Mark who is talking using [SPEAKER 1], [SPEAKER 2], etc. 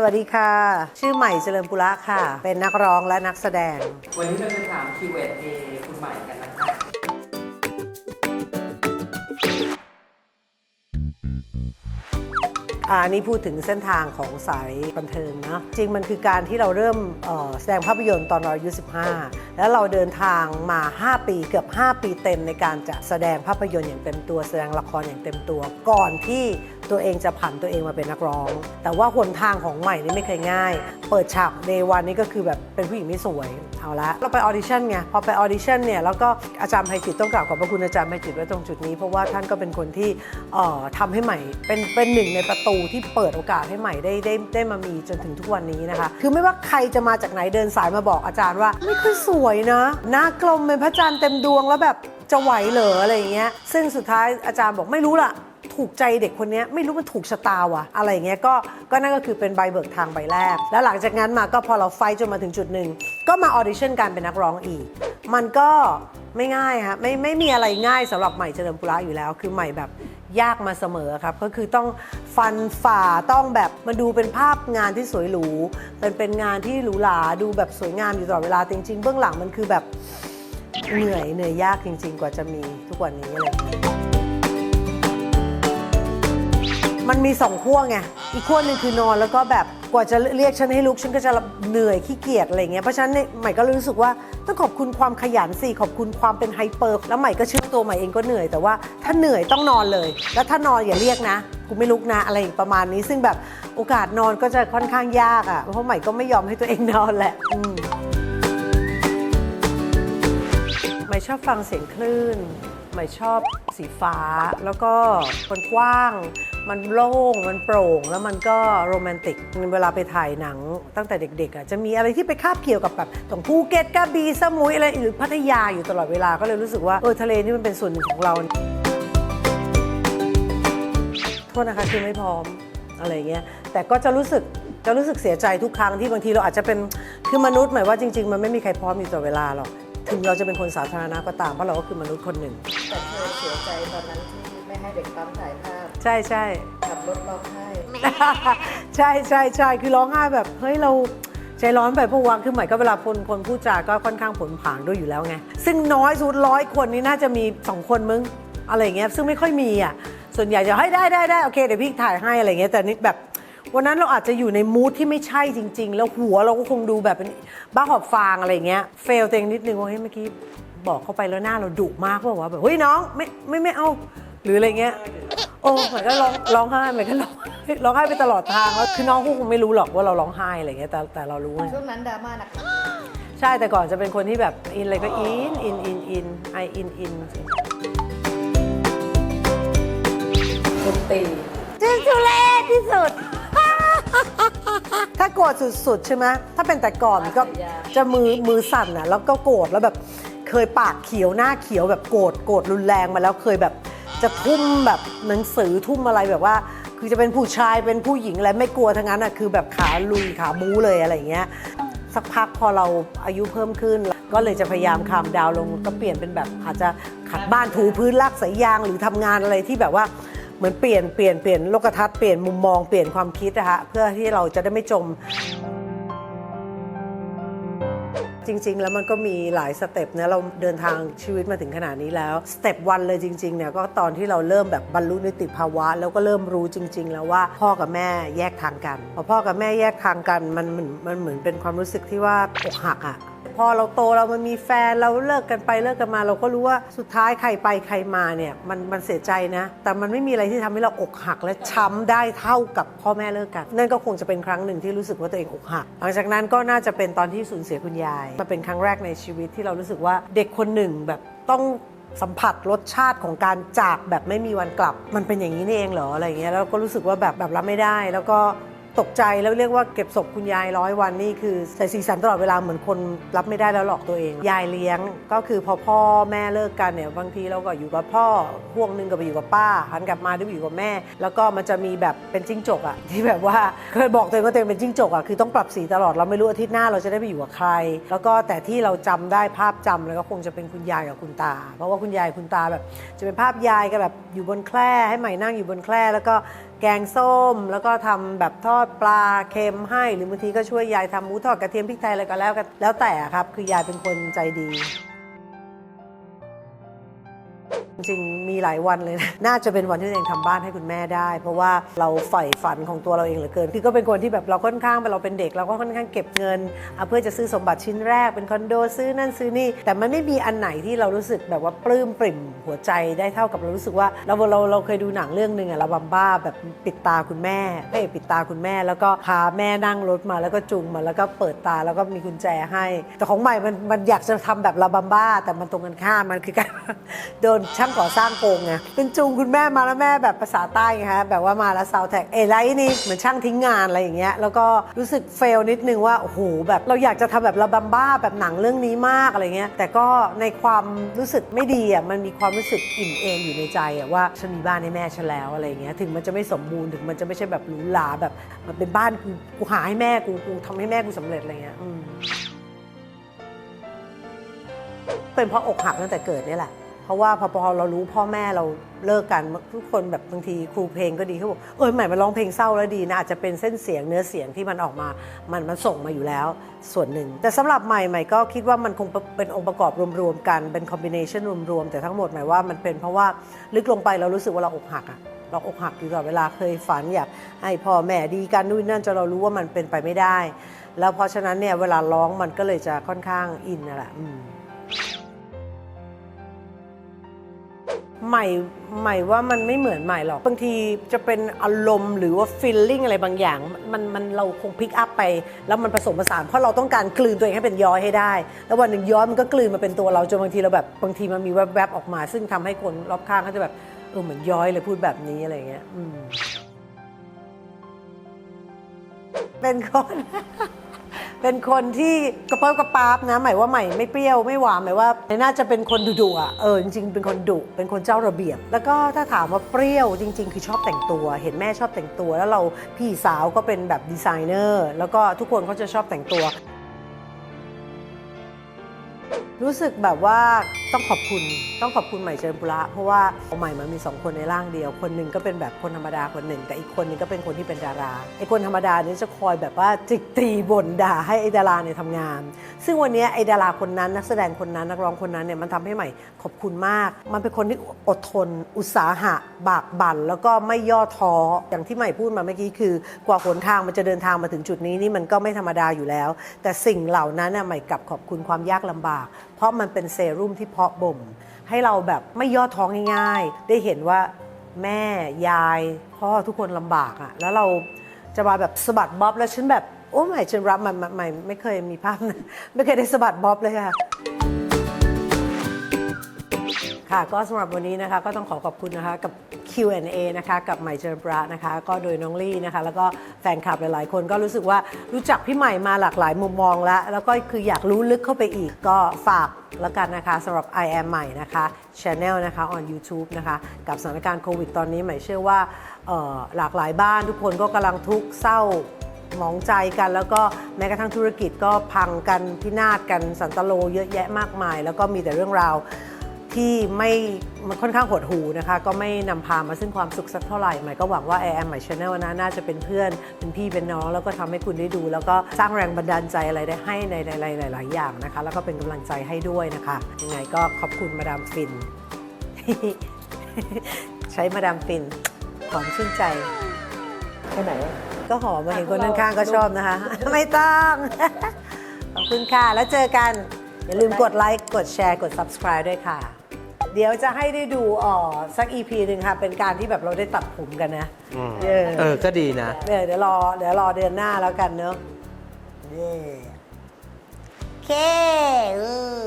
[SPEAKER 1] สวัสดีค่ะ ชื่อใหม่เจริญปุระค่ะ เป็นนักร้องและนักแสดง
[SPEAKER 2] วันนี้เราจะถาม Q&A คุณใหม่กันนะคะ
[SPEAKER 1] อ่านี่พูดถึงเส้นทางของสายบันเทิงเนอะจริงมันคือการที่เราเริ่มเอ่อแสดงภาพยนตร์ตอนเราอายุ15 แล้วเราเดินทางมา 5 ปีเกือบ 5 ปีเต็มในการจะแสดงภาพยนตร์อย่างเต็มตัว แสดงละครอย่างเต็มตัว ก่อนที่ ตัวเองจะผันตัวเองมาเป็นนักร้อง แต่ว่าหนทางของใหม่นี่ไม่เคยง่าย เปิดฉากเดวันนี่ก็คือแบบเป็นผู้หญิงไม่สวยเอาละเราไปออดิชั่นไงพอไปออดิชั่นเนี่ยแล้วก็อาจารย์ไพจิตต้องกล่าวขอบพระคุณอาจารย์ไพจิตไว้ตรงจุดนี้ เพราะว่าท่านก็เป็นคนที่เอ่อทำให้ใหม่เป็นเป็นหนึ่งในประตูที่เปิดโอกาสให้ใหม่ได้ได้ได้มามีจนถึงทุกวันนี้นะคะคือไม่ว่าใครจะมาจากไหนเดินสายมาบอกอาจารย์ว่า ไม่ค่อยสวยนะหน้ากลมเป็นพระจันทร์เต็มดวงแล้วแบบจะไหวเหรออะไรอย่างเงี้ยซึ่งสุดท้ายอาจารย์บอกไม่รู้ล่ะ ถูกใจเด็กคนนี้ไม่รู้มันถูกชะตาว่ะ อะไรอย่างเงี้ยก็ก็นั่นก็คือเป็นใบเบิกทางใบแรก แล้วหลังจากนั้นมาก็พอเราไฟจนมาถึงจุดหนึ่งก็มาออดิชั่นการเป็นนักร้องอีก มันก็ไม่ง่ายฮะไม่ไม่มีอะไรง่ายสำหรับใหม่เจริญปุระอยู่แล้ว คือใหม่แบบยากมาเสมอครับ ก็คือต้องฟันฝ่าต้องแบบมาดูเป็นภาพงานที่สวยหรูเป็นเป็นงานที่หรูหราดูแบบสวยงามอยู่ตลอดเวลาจริง ๆ เบื้องหลังมันคือแบบเหนื่อยเหนื่อยยากจริง ๆ กว่าจะมีทุกวันนี้อะไรอย่างเงี้ย มันมีสองขั้วไง อีกขั้วหนึ่งคือนอนแล้วก็แบบกว่าจะเรียกฉันให้ลุกฉันก็จะเหนื่อยขี้เกียจอะไรเงี้ย เพราะฉะนั้นเนี่ยใหม่ก็เลยรู้สึกว่าต้องขอบคุณความขยันสิขอบคุณความเป็นไฮเปอร์แล้วใหม่ก็เชื่อตัวใหม่เองก็เหนื่อยแต่ว่าถ้าเหนื่อยต้องนอนเลย แล้วถ้านอนอย่าเรียกนะกูไม่ลุกนะอะไรอย่างประมาณนี้ ซึ่งแบบโอกาสนอนก็จะค่อนข้างยากอะ่ะเพราะใหม่ก็ไม่ยอมให้ตัวเองนอนแหละอืมใหม่ชอบฟังเสียงคลื่นใหม่ชอบสีฟ้าแล้วก็มันกว้าง มันโล่ง มันโปร่ง แล้วมันก็โรแมนติก เวลาไปถ่ายหนังตั้งแต่เด็กๆอะจะมีอะไรที่ไปคาบเกี่ยวกับแบบตรงภูเก็ตกระบี่สมุยอะไรหรือพัทยาอยู่ตลอดเวลาก็เลยรู้สึกว่าเออทะเลนี่มันเป็นส่วนหนึ่งของเรา โทษนะคะคือไม่พร้อมอะไรเงี้ยแต่ก็จะรู้สึกจะรู้สึกเสียใจทุกครั้งที่บางทีเราอาจจะเป็นคือมนุษย์หมายว่าจริง ๆ มันไม่มีใครพร้อมอยู่ตลอดเวลาหรอกถึงเราจะเป็นคนสาธารณะก็ตามเพราะเราก็คือมนุษย์คนหนึ่ง
[SPEAKER 3] แต่เคยเสียใจตอนนั้นที่ไม่ให้เด็กปั๊มถ่ายภาพ
[SPEAKER 1] ใช่ใช่
[SPEAKER 3] ขับรถร้องไห้
[SPEAKER 1] ใช่ใช่ใช่คือร้องไห้แบบเฮ้ยเราใจร้อนไปเพราะว่าคือหมายก็เวลาคนคนพูดจาก็ค่อนข้างผลผางด้วยอยู่แล้วไง ซึ่งน้อยสุดร้อยคนนี่น่าจะมีสองคนมึงอะไรอย่างเงี้ยซึ่งไม่ค่อยมีอะส่วนใหญ่จะให้ได้ได้ได้โอเคเดี๋ยวพี่ถ่ายให้อะไรเงี้ยแต่นี่แบบวันนั้นเราอาจจะอยู่ในมูทที่ไม่ใช่จริง ๆ แล้วหัวเราก็คงดูแบบเป็นบ้าหอบฟางอะไรเงี้ยเฟลตัวเองนิดนึงว่าเฮ้ยเมื่อกี้บอกเข้าไปแล้วหน้าเราดุมากว่าว่าแบบเฮ้ยน้องไม่ไม่ไม่เอา หรืออะไรเงี้ย โอ้เหมือนก็ร้องร้องไห้เหมือนก็ร้องร้องไห้ไปตลอดทางแล้วคือน้องคงไม่รู้หรอกว่าเราร้องไห้อะไรเงี้ยแต่แต่เรารู้ไง
[SPEAKER 3] ช่วงนั้นดราม่าหนัก
[SPEAKER 1] ใช่แต่ก่อนจะเป็นคนที่แบบอินอะไรก็อินอินอินอินไออินอิน
[SPEAKER 3] ดนตรี
[SPEAKER 1] จริงทุเรศที่สุด ถ้าโกรธสุดๆ ใช่ไหมถ้าเป็นแต่ก่อนก็จะมือมือสั่นอะแล้วก็โกรธแล้วแบบเคยปากเขียวหน้าเขียวแบบโกรธโกรธรุนแรงมาแล้วเคยแบบ จะทุ่มแบบหนังสือทุ่มอะไรแบบว่า คือจะเป็นผู้ชายเป็นผู้หญิงอะไรไม่กลัวทั้งนั้นอะคือแบบขาลุยขาบู๊เลยอะไรอย่างเงี้ยสักพักพอเราอายุเพิ่มขึ้น ก็เลยจะพยายามคามดาวลงก็เปลี่ยนเป็นแบบอาจจะขัดบ้านถูพื้นลากสายยางหรือทำงานอะไรที่แบบว่าเหมือนเปลี่ยนเปลี่ยนเปลี่ยนโลกทัศน์เปลี่ยนมุมมองเปลี่ยนความคิดนะคะเพื่อที่เราจะได้ไม่จม จริง ๆ แล้วมันก็มีหลายสเต็ปนะเราเดินทางชีวิตมาถึงขนาดนี้แล้วสเต็ปวันเลยจริงๆเนี่ยก็ตอนที่เราเริ่มแบบบรรลุนิติภาวะ แล้วก็เริ่มรู้จริง ๆ แล้วว่าพ่อกับแม่แยกทางกันพอพ่อกับแม่แยกทางกันมันเหมือนมันเหมือนเป็นความรู้สึกที่ว่าอกหักอะ่ะพอเราโตเรามันมีแฟนเราเลิกกันไปเลิกกันมา เราก็รู้ว่าสุดท้ายใครไปใครมาเนี่ยมันมันเสียใจนะ แต่มันไม่มีอะไรที่ทำให้เราอกหักและช้ำได้เท่ากับพ่อแม่เลิกกัน นั่นก็คงจะเป็นครั้งหนึ่งที่รู้สึกว่าตัวเองอกหัก หลังจากนั้นก็น่าจะเป็นตอนที่สูญเสียคุณยายมาเป็นครั้งแรกในชีวิตที่เรารู้สึกว่าเด็กคนหนึ่งแบบต้องสัมผัสรสชาติของการจากแบบไม่มีวันกลับ มันเป็นอย่างนี้นี่เองเหรออะไรเงี้ยแล้วก็รู้สึกว่าแบบแบบรับไม่ได้ แล้วก็ ตกใจแล้วเรียกว่าเก็บศพคุณยายร้อยวันนี่คือใส่สีสันตลอดเวลาเหมือนคนรับไม่ได้แล้วหลอกตัวเอง ยายเลี้ยงก็คือพอพ่อแม่เลิกกันเนี่ยบางทีเราก็อยู่กับพ่อห่วงหนึงก็ไปอยู่กับป้าหันกลับมาได้ไปอยู่กับแม่ แล้วก็มันจะมีแบบเป็นจิ้งจกอะที่แบบว่าเคยบอกตัวเองว่าตัวเองเป็นจิ้งจกอะคือต้องปรับสีตลอดเราไม่รู้อาทิตย์หน้าเราจะได้ไปอยู่กับใคร แล้วก็แต่ที่เราจำได้ภาพจำเลยก็คงจะเป็นคุณยายกับคุณตา เพราะว่าคุณยายคุณตาแบบ จะเป็นภาพยายก็แบบอยู่บนแคร่ให้ใหม่นั่งอยู่บนแคร่แล้วก็แกงส้ม แล้วก็ทำแบบทอดดปลาเค็มให้ หรือบางทีก็ช่วยยายทำหมูทอดกระเทียมพริกไทยอะไรก็แล้วกันแล้วแต่ครับ คือยายเป็นคนใจดี จริงมีหลายวันเลยนะน่าจะเป็นวันที่ตัวเองทำบ้านให้คุณแม่ได้ เพราะว่าเราใฝ่ฝันของตัวเราเองเหลือเกิน คือก็เป็นคนที่แบบเราค่อนข้างเราเป็นเด็กเราก็ค่อนข้างเก็บเงินเอาเพื่อจะซื้อสมบัติชิ้นแรกเป็นคอนโดซื้อนั่นซื้อนี่ แต่มันไม่มีอันไหนที่เรารู้สึกแบบว่าปลื้มปริ่มหัวใจได้เท่ากับเรารู้สึกว่า เราเราเราเคยดูหนังเรื่องหนึ่งอะเราบัมบ้าแบบปิดตาคุณแม่เอ้ยปิดตาคุณแม่ แล้วก็พาแม่นั่งรถมาแล้วก็จูงมาแล้วก็เปิดตาแล้วก็มีกุญแจให้ แต่ของใหม่มันมันอยากจะทำแบบลาบัมบ้า แต่มันตรงกันข้ามมันคือการโดนช่างก่อสร้างโกงไงเป็นจูงคุณแม่มาแล้วแม่แบบภาษาใต้ไงฮะแบบว่ามาแล้วซาวแท็กเอไรนี่เหมือนช่างทิ้งงานอะไรอย่างเงี้ยแล้วก็รู้สึกเฟลนิดนึงว่าโอ้โหแบบเราอยากจะทำแบบลาบัมบ้าแบบหนังเรื่องนี้มากอะไรเงี้ยแต่ก็ในความรู้สึกไม่ดีอะมันมีความรู้สึกอิ่มเอมอยู่ในใจอะว่าฉันมีบ้านให้แม่ฉันแล้วอะไรเงี้ยถึงมันจะไม่สมบูรณ์ถึงมันจะไม่ใช่แบบหรูหราแบบมันเป็นบ้านกูกูหาให้แม่กูกูทำให้แม่กูสำเร็จอะไรเงี้ยเป็นเพราะอกหักตั้งแต่เกิดนี่แหละ เพราะว่าพอพอเรารู้พ่อแม่เราเลิกกันทุกคนแบบบางทีครูเพลงก็ดีเขาบอกเออใหม่มาร้องเพลงเศร้าแล้วดีนะอาจจะเป็นเส้นเสียงเนื้อเสียงที่มันออกมา มันมันส่งมาอยู่แล้วส่วนหนึ่ง แต่สำหรับใหม่ใหม่ก็คิดว่ามันคงเป็นองค์ประกอบรวมๆกันเป็นคอมบิเนชันรวมๆแต่ทั้งหมดหมายว่ามันเป็นเพราะว่าลึกลงไปเรารู้สึกว่าเราอกหักอะเราอกหักอยู่ตลอดเวลาเคยฝันอยากให้พ่อแม่ดีกันนู่นนั่นจนเรารู้ว่ามันเป็นไปไม่ได้ แล้วเพราะฉะนั้นเนี่ยเวลาร้องมันก็เลยจะค่อนข้างอินนั่นแหละ ใหม่ใหม่ว่ามันไม่เหมือนใหม่หรอก บางทีจะเป็นอารมณ์หรือว่าฟีลลิ่งอะไรบางอย่าง มันมันเราคงพิกอัพไป แล้วมันผสมผสาน เพราะเราต้องการกลืนตัวเองให้เป็นย้อยให้ได้ แล้ววันหนึ่งย้อยมันก็กลืนมาเป็นตัวเราจนบางทีเราแบบบางทีมันมีแวบๆออกมา ซึ่งทำให้คนรอบข้างเขาจะแบบเออเหมือนย้อยเลยพูดแบบนี้อะไรเงี้ยอืมเป็นคน เป็นคนที่กระเปิ้ลกระป๊าบนะ หมายว่าใหม่ไม่เปรี้ยวไม่หวานหมายว่าน่าจะเป็นคนดุๆอะเออจริงๆเป็นคนดุเป็นคนเจ้าระเบียบ แล้วก็ถ้าถามว่าเปรี้ยวจริง ๆ คือชอบแต่งตัว เห็นแม่ชอบแต่งตัว แล้วเราพี่สาวก็เป็นแบบดีไซเนอร์แล้วก็ทุกคนเขาจะชอบแต่งตัว รู้สึกแบบว่าต้องขอบคุณต้องขอบคุณใหม่เจริญปุระเพราะว่าใหม่มันมีสองคนในร่างเดียว คนหนึ่งก็เป็นแบบคนธรรมดาคนหนึ่ง แต่อีกคนนึงก็เป็นคนที่เป็นดาราไอ้คนธรรมดานี้จะคอยแบบว่าจิกตีบ่นด่าให้ไอ้ดาราเนี่ยทำงาน ซึ่งวันนี้ไอ้ดาราคนนั้นนักแสดงคนนั้นนักร้องคนนั้นเนี่ยมันทำให้ใหม่ขอบคุณมาก มันเป็นคนที่อดทน อุตสาหะ บากบั่นแล้วก็ไม่ย่อท้ออย่างที่ใหม่พูดมาเมื่อกี้คือกว่าหนทางมันจะเดินทางมาถึงจุดนี้นี่มันก็ไม่ธรรมดาอยู่แล้ว แต่สิ่งเหล่านั้นน่ะใหม่กลับขอบคุณความยากลำบาก เพราะมันเป็นเซรุ่มที่เพาะบ่ม ให้เราแบบไม่ย่อท้องง่ายๆ ได้เห็นว่าแม่ยายพ่อทุกคนลำบากอะ่ะแล้วเราจะมาแบบสะบัดบ๊อบแล้วฉันแบบโอ้ไม่ฉันรับมันใหม่ไม่เคยมีภาพนั้นไม่เคยได้สะบัดบ๊อบเลยค่ะ ค่ะก็สำหรับวันนี้นะคะก็ต้องขอขอบคุณนะคะกับ Q&A นะคะกับใหม่เจริญปรานะคะ ก็โดยน้องลี่นะคะ แล้วก็แฟนคลับหลายๆ คนก็รู้สึกว่ารู้จักพี่ใหม่มาหลากหลายมุมมองแล้ว แล้วก็คืออยากรู้ลึกเข้าไปอีกก็ฝากแล้วกันนะคะสำหรับ I am ใหม่นะคะ Channel นะคะ on YouTube นะคะ กับสถานการณ์โควิดตอนนี้ใหม่เชื่อว่าหลากหลายบ้านทุกคนก็กำลังทุกข์เศร้าหมองใจกันแล้วก็แม้กระทั่งธุรกิจก็พังกันพินาศกันสันตโลเยอะแยะมากมาย แล้วก็มีแต่เรื่องราว ที่ไม่มันค่อนข้างหดหูนะคะ ก็ไม่นำพามาซึ่งความสุขสักเท่าไหร่ใหม่ก็หวังว่า a อ m ใหม่ชาแนลนะน่าจะเป็นเพื่อน เป็นพี่เป็นน้อง แล้วก็ทำให้คุณได้ดู แล้วก็สร้างแรงบันดาลใจอะไรได้ให้ในในหลายๆอย่างนะคะ แล้วก็เป็นกำลังใจให้ด้วยนะคะ ยังไงก็ขอบคุณมาดามฟิน ใช้มาดามฟินหอมชื่นใจ
[SPEAKER 2] ไปไหนอะ
[SPEAKER 1] ก็หอมมาเห็นคนข้างๆก็ชอบนะคะ ไม่ต้อง ขอบคุณค่ะ แล้วเจอกัน อย่าลืมกดไลค์ กดแชร์ กด subscribe ด้วยค่ะ เดี๋ยวจะให้ได้ดูอ๋อสัก EP หนึ่งค่ะ เป็นการที่แบบเราได้ตัดผมกันนะเออ
[SPEAKER 2] เออก็ดีนะ
[SPEAKER 1] เดี๋ยวเดี๋ยวรอเดี๋ยวรอเดือนหน้าแล้วกันเนอะเย้โอเคเออ